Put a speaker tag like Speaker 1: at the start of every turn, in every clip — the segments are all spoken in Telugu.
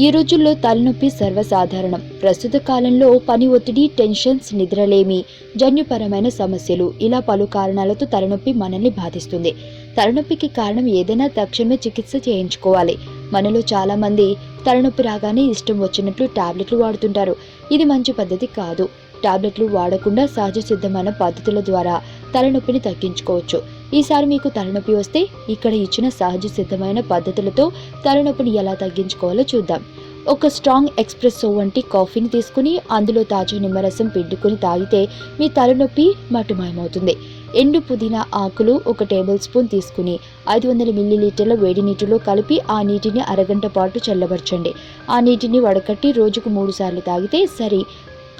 Speaker 1: ఈ రోజుల్లో తలనొప్పి సర్వసాధారణం. ప్రస్తుత కాలంలో పని ఒత్తిడి టెన్షన్స్ నిద్రలేమి జన్యుపరమైన సమస్యలు. ఇలా పలు కారణాలతో తలనొప్పి మనల్ని బాధిస్తుంది. తలనొప్పికి కారణం ఏదైనా తక్షణమే చికిత్స చేయించుకోవాలి. మనలో చాలామంది తలనొప్పి రాగానే ఇష్టం వచ్చినట్లు టాబ్లెట్లు వాడుతుంటారు. ఇది మంచి పద్ధతి కాదు. టాబ్లెట్లు వాడకుండా సహజ సిద్ధమైన పద్ధతుల ద్వారా తలనొప్పిని తగ్గించుకోవచ్చు. ఈసారి మీకు తలనొప్పి వస్తే ఇక్కడ ఇచ్చిన సహజ సిద్ధమైన పద్ధతులతో తలనొప్పిని ఎలా తగ్గించుకోవాలో చూద్దాం. ఒక స్ట్రాంగ్ ఎక్స్ప్రెస్సో వంటి కాఫీని తీసుకుని అందులో తాజా నిమ్మరసం పిండుకొని తాగితే మీ తలనొప్పి మటుమాయమవుతుంది. ఎండు పుదీనా ఆకులు ఒక టేబుల్ స్పూన్ తీసుకుని ఐదు వందల మిల్లీలీటర్ల వేడి నీటిలో కలిపి ఆ నీటిని అరగంట పాటు చల్లబరచండి. ఆ నీటిని వడకట్టి రోజుకు మూడు సార్లు తాగితే సరి.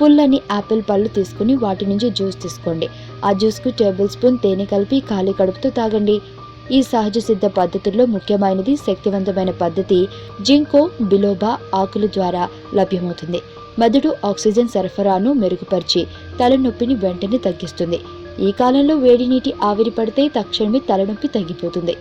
Speaker 1: పుల్లని యాపిల్ పళ్ళు తీసుకుని వాటి నుంచి జ్యూస్ తీసుకోండి. ఆ జ్యూస్కు టేబుల్ స్పూన్ తేనె కలిపి ఖాళీ కడుపుతో తాగండి. ఈ సహజ సిద్ధ పద్ధతుల్లో ముఖ్యమైనది శక్తివంతమైన పద్ధతి జింకో బిలోబా ఆకుల ద్వారా లభ్యమవుతుంది. మెదడు ఆక్సిజన్ సరఫరాను మెరుగుపరిచి తలనొప్పిని వెంటనే తగ్గిస్తుంది. ఈ కాలంలో వేడి నీటి ఆవిరి పడితే తక్షణమే తలనొప్పి తగ్గిపోతుంది.